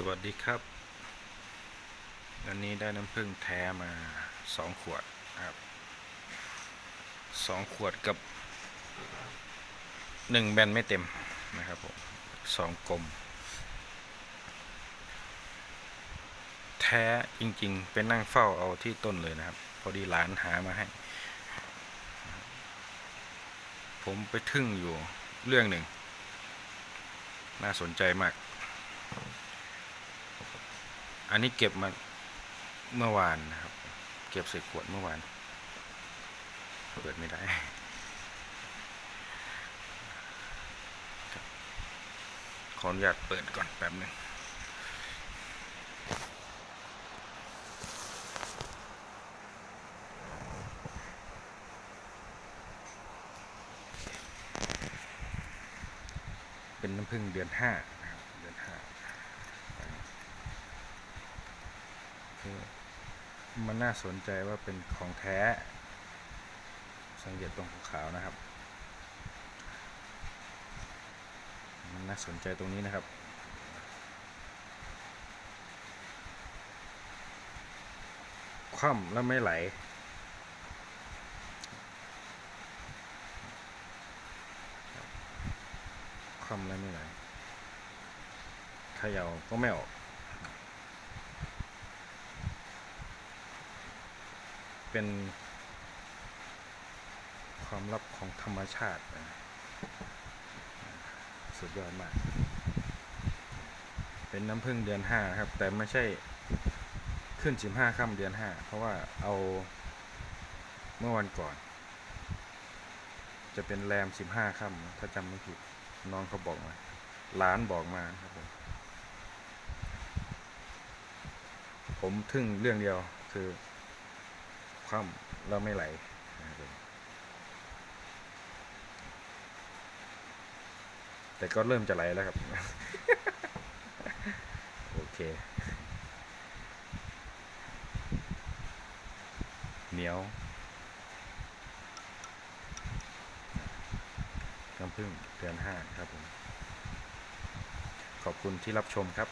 สวัสดีครับ วันนี้ได้น้ำผึ้งแท้มาสองขวดครับสองขวดกับหนึ่งแบนไม่เต็มนะครับผมสองกลม แท้จริงๆ เป็นนั่งเฝ้าเอาที่ต้นเลยนะครับ พอดีหลานหามาให้ ผมไปทึ่งอยู่เรื่องหนึ่ง น่าสนใจมาก อันนี้เก็บมาเมื่อวานนะครับ เก็บใส่ขวดเมื่อวาน เปิดไม่ได้ขออนุญาตเปิดก่อนแป๊บหนึ่งเป็นน้ำผึ้งเดือนห้านะครับเดือนห้า คือ มันน่าสนใจว่าเป็นของแท้ สังเกตตรงขาวๆนะครับ มันน่าสนใจตรงนี้นะครับคว่ำแล้วไม่ไหล คว่ำแล้วไม่ไหลเขย่าก็ไม่ออก เป็นความลับของธรรมชาตินะสุดยอดมาก เป็นน้ำผึ้งเดือนห้าครับ แต่ไม่ใช่ขึ้นสิบห้าค่ำเดือนห้าเพราะว่าเอาเมื่อวันก่อน จะเป็นแรมสิบห้าค่ำถ้าจำไม่ผิดน้องเขาบอกมาร้านบอกมาครับผมผมทึ่งเรื่องเดียวคือ คว่ำแล้วไม่ไหลนะครับแต่ก็เริ่มจะไหลแล้วครับ โอเค เหนียวน้ำผึ้งเดือนห้าครับผม ขอบคุณที่รับชมครับ